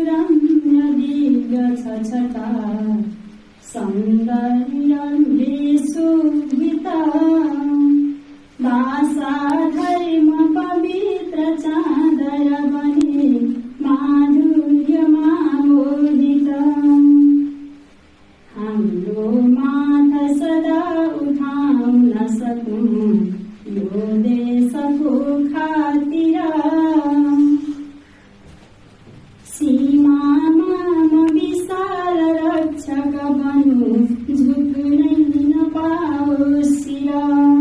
देव सौन्दर्येशोभि रक्षक बनु झुक्नै नपाओस् शिर सीमामा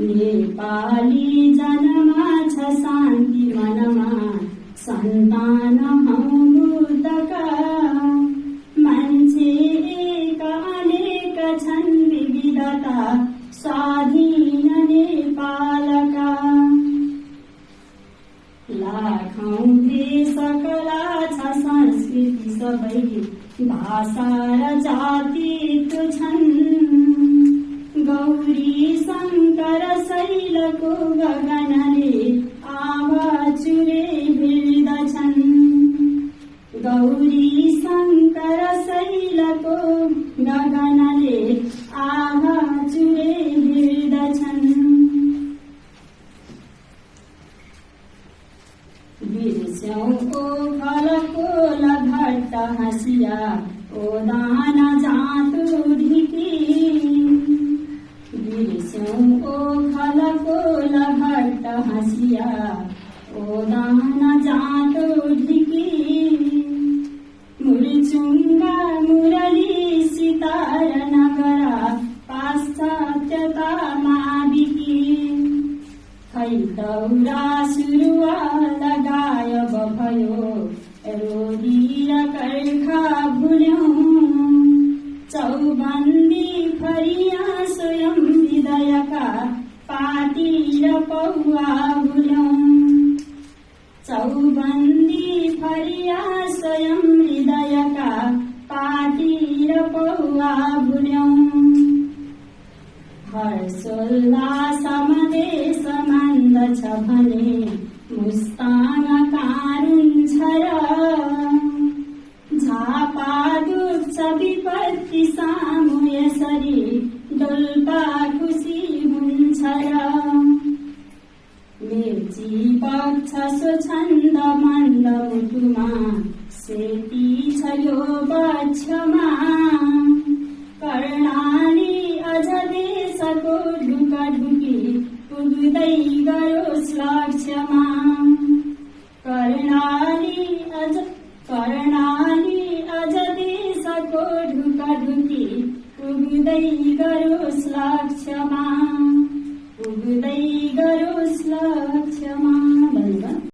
नेपाली जनमा छ शान्ति मनमा सन्तान मान्छे एक अनेक छन् विविधता स्वाधीन नेपालका। लाखौँ देश कला छ संस्कृति सबै भाषा र जातित्व छन्। गौरी गौरी शङ्कर शैलको गगनले आवाचुरे हिँड्दछन् बिर्स्यौको फलको लघट्ट हाँसिया ओदान जाँतो ढिकी। बिर्स्यौको फलको लघट्ट हाँसिया दौरा सुरुवा लगायब भयो रोदी र कर्खा भुल्यौँ चौबन्दी फरिया स्वयं हृदयका पाटी र पौवा भुल्यौँ चौबन्दी फरिया स्वयं हृदयका पाटी र पौवा भुल्यौँ हर्षोल्लास भने मुस्ताङ कारुन्छ र झापा दुख्छ विपत्ति सामु यसरी डोल्पा खुसी हुन्छ र मेची पक्ष सो छन्द मन्द मुटुमा सेती छ यो पक्षमा उग्दै गरोस् लक्षमा उग्दै गरोस् ल